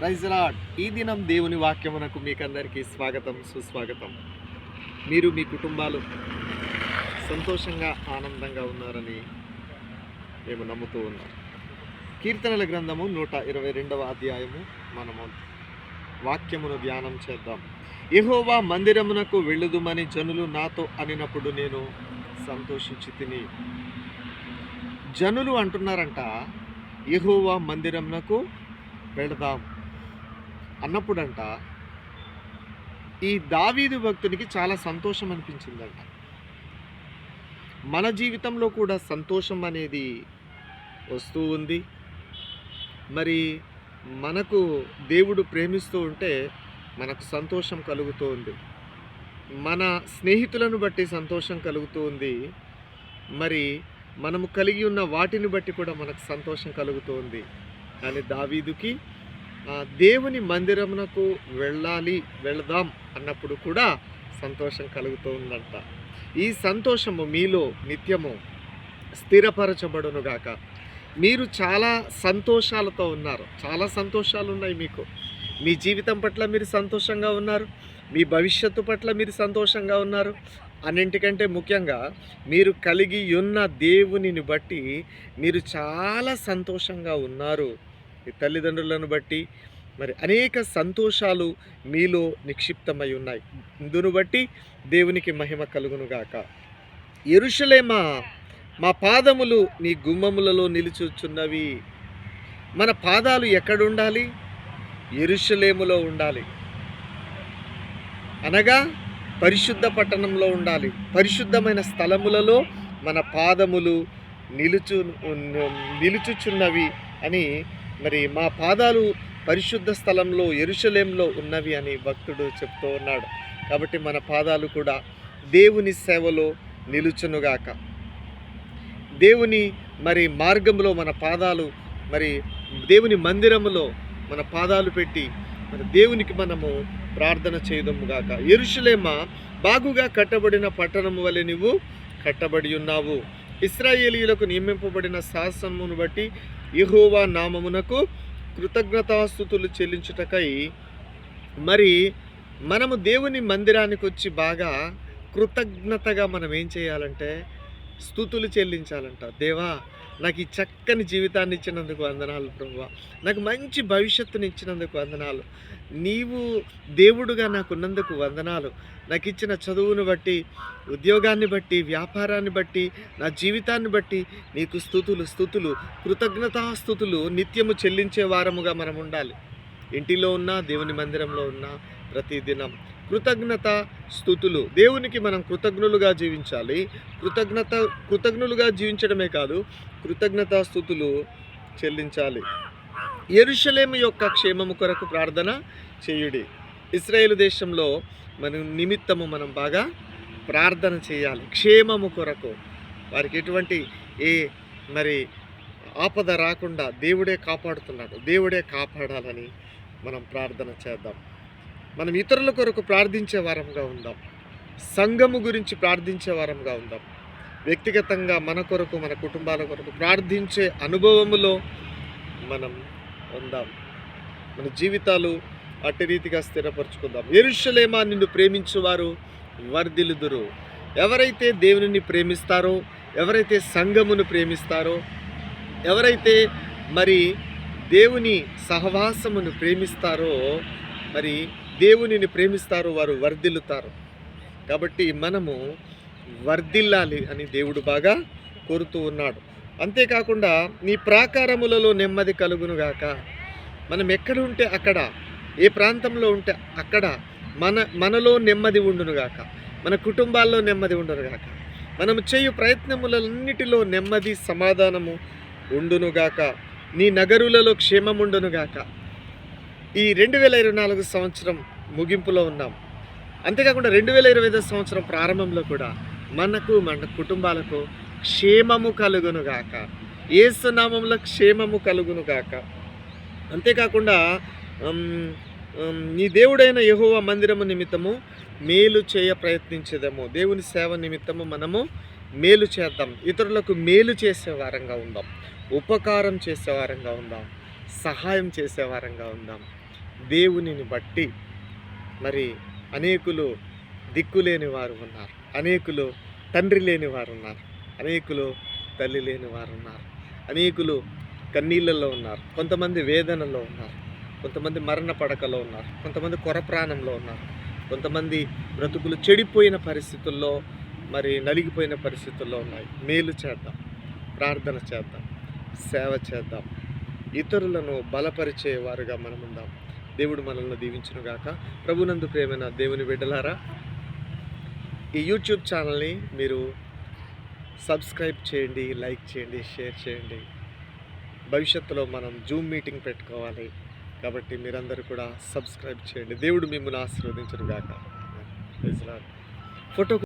ప్రైజ్లాడ్ ఈ దినం దేవుని వాక్యమునకు మీకందరికీ స్వాగతం సుస్వాగతం. మీరు మీ కుటుంబాలు సంతోషంగా ఆనందంగా ఉన్నారని మేము నమ్ముతూ ఉన్నాం. కీర్తనల గ్రంథము నూట ఇరవై రెండవ అధ్యాయము మనము వాక్యమును ధ్యానం చేద్దాం. ఎహోవా మందిరమునకు వెళ్ళుదుమని జనులు నాతో అనినప్పుడు నేను సంతోషించి తిని. జనులు అంటున్నారంట ఎహోవా మందిరమునకు వెళదాం. అన్నప్పుడంట ఈ దావీదు భక్తునికి చాలా సంతోషం అనిపించిందంట. మన జీవితంలో కూడా సంతోషం అనేది వస్తూ ఉంది. మరి మనకు దేవుడు ప్రేమిస్తూ ఉంటే మనకు సంతోషం కలుగుతూ ఉంది. మన స్నేహితులను బట్టి సంతోషం కలుగుతూ ఉంది. మరి మనము కలిగి ఉన్న వాటిని బట్టి కూడా మనకు సంతోషం కలుగుతూ ఉంది. కానీ దావీదుకి దేవుని మందిరమునకు వెళ్ళాలి వెళదాం అన్నప్పుడు కూడా సంతోషం కలుగుతూ ఉందంట ఈ సంతోషము మీలో నిత్యము స్థిరపరచబడునుగాక మీరు చాలా సంతోషాలతో ఉన్నారు. చాలా సంతోషాలు ఉన్నాయి మీకు. మీ జీవితం పట్ల మీరు సంతోషంగా ఉన్నారు. మీ భవిష్యత్తు పట్ల మీరు సంతోషంగా ఉన్నారు. అన్నింటికంటే ముఖ్యంగా మీరు కలిగి ఉన్న దేవునిని బట్టి మీరు చాలా సంతోషంగా ఉన్నారు. తల్లిదండ్రులను బట్టి మరి అనేక సంతోషాలు మీలో నిక్షిప్తమై ఉన్నాయి. ఇందును బట్టి దేవునికి మహిమ కలుగునుగాక ఎరుషలేమా మా పాదములు నీ గుమ్మములలో నిలుచుచున్నవి. మన పాదాలు ఎక్కడుండాలి? ఎరుషలేములో ఉండాలి. అనగా పరిశుద్ధ పట్టణంలో ఉండాలి. పరిశుద్ధమైన స్థలములలో మన పాదములు నిలుచు నిలుచుచున్నవి అని మరి మా పాదాలు పరిశుద్ధ స్థలంలో ఎరుషలేంలో ఉన్నవి అని భక్తుడు చెప్తూ ఉన్నాడు. కాబట్టి మన పాదాలు కూడా దేవుని సేవలో నిలుచునుగాక దేవుని మరి మార్గంలో మన పాదాలు మరి దేవుని మందిరములో మన పాదాలు పెట్టి మరి దేవునికి మనము ప్రార్థన చేయదముగాక ఎరుషులేమ బాగుగా కట్టబడిన పట్టణము వలె నువ్వు కట్టబడి ఉన్నావు. ఇస్రాయేలీలకు నియమింపబడిన శాసనమును బట్టి యెహోవా నామమునకు కృతజ్ఞతాస్థుతులు చెల్లించుటకై మరి మనము దేవుని మందిరానికి వచ్చి బాగా కృతజ్ఞతగా మనం ఏం చేయాలంటే స్థుతులు చెల్లించాలంట. దేవా నాకు ఈ చక్కని జీవితాన్ని ఇచ్చినందుకు వందనాలు ప్రభు. నాకు మంచి భవిష్యత్తుని ఇచ్చినందుకు వందనాలు. నీవు దేవుడుగా నాకు ఉన్నందుకు వందనాలు. నాకు ఇచ్చిన చదువును బట్టి ఉద్యోగాన్ని బట్టి వ్యాపారాన్ని బట్టి నా జీవితాన్ని బట్టి నీకు స్థుతులు స్థుతులు కృతజ్ఞతాస్థుతులు నిత్యము చెల్లించే వారముగా మనం ఉండాలి ఇంటిలో ఉన్నా దేవుని మందిరంలో ఉన్నా ప్రతిదినం. కృతజ్ఞత స్థుతులు. దేవునికి మనం కృతజ్ఞులుగా జీవించాలి. కృతజ్ఞత కృతజ్ఞులుగా జీవించడమే కాదు కృతజ్ఞత స్థుతులు చెల్లించాలి. ఎరుషలేము యొక్క క్షేమము కొరకు ప్రార్థన చేయుడి. ఇస్రాయేల్ దేశంలో మన నిమిత్తము మనం బాగా ప్రార్థన చేయాలి. క్షేమము కొరకు. వారికి ఎటువంటి ఏ మరి ఆపద రాకుండా దేవుడే కాపాడుతున్నాడు. దేవుడే కాపాడాలని మనం ప్రార్థన చేద్దాం. మనం ఇతరుల కొరకు ప్రార్థించే వారంగా ఉందాం. సంఘము గురించి ప్రార్థించే వారంగా ఉందాం. వ్యక్తిగతంగా మన కొరకు మన కుటుంబాల కొరకు ప్రార్థించే అనుభవములో మనం ఉందాం. మన జీవితాలు అట్టి రీతిగా స్థిరపరచుకుందాం. ఎరుషలేమా నిన్ను ప్రేమించేవారు వర్ధిలుదురు ఎవరైతే దేవుని ప్రేమిస్తారో ఎవరైతే సంఘమును ప్రేమిస్తారో ఎవరైతే మరి దేవుని సహవాసమును ప్రేమిస్తారో మరి దేవునిని ప్రేమిస్తారు వారు వర్ధిల్లుతారు. కాబట్టి మనము వర్ధిల్లాలి అని దేవుడు బాగా కోరుతూ ఉన్నాడు. అంతేకాకుండా నీ ప్రాకారములలో నెమ్మది కలుగునుగాక. మనం ఎక్కడ ఉంటే అక్కడ ఏ ప్రాంతంలో ఉంటే అక్కడ మన మనలో నెమ్మది ఉండునుగాక. మన కుటుంబాల్లో నెమ్మది ఉండునుగాక. మనం చేయు ప్రయత్నములన్నిటిలో నెమ్మది సమాధానము ఉండునుగాక. నీ నగరులలో క్షేమముండునుగాక ఈ రెండు వేల ఇరవై నాలుగు సంవత్సరం ముగింపులో ఉన్నాం. అంతేకాకుండా రెండు వేల ఇరవై ఐదు సంవత్సరం ప్రారంభంలో కూడా మనకు మన కుటుంబాలకు క్షేమము కలుగునుగాక ఏసునామంలో క్షేమము కలుగునుగాక అంతేకాకుండా నీ దేవుడైన యహోవ మందిరము నిమిత్తము మేలు చేయ ప్రయత్నించేదము. దేవుని సేవ నిమిత్తము మనము మేలు చేద్దాం. ఇతరులకు మేలు చేసే వారంగా ఉందాం. ఉపకారం చేసే వారంగా ఉందాం. సహాయం చేసే వారంగా ఉందాం. దేవునిని బట్టి మరి అనేకులు దిక్కులేని వారు ఉన్నారు. అనేకులు తండ్రి లేని వారు ఉన్నారు. అనేకులు తల్లి లేని వారు ఉన్నారు. అనేకులు కన్నీళ్ళల్లో ఉన్నారు. కొంతమంది వేదనలో ఉన్నారు. కొంతమంది మరణ పడకలో ఉన్నారు. కొంతమంది కొర ప్రాణంలో ఉన్నారు. కొంతమంది బ్రతుకులు చెడిపోయిన పరిస్థితుల్లో మరి నలిగిపోయిన పరిస్థితుల్లో ఉన్నాయి. మేలు చేద్దాం. ప్రార్థన చేద్దాం. సేవ చేద్దాం. ఇతరులను బలపరిచేవారుగా మనం ఉందాం దేవుడు మనల్ని దీవించునుగాక ప్రభునందు ప్రేమైన దేవుని బిడ్డలారా ఈ యూట్యూబ్ ఛానల్ని మీరు సబ్స్క్రైబ్ చేయండి లైక్ చేయండి షేర్ చేయండి. భవిష్యత్తులో మనం జూమ్ మీటింగ్ పెట్టుకోవాలి కాబట్టి మీరందరూ కూడా సబ్స్క్రైబ్ చేయండి. దేవుడు మిమ్మల్ని ఆశీర్వదించరు గాక. ఫోటో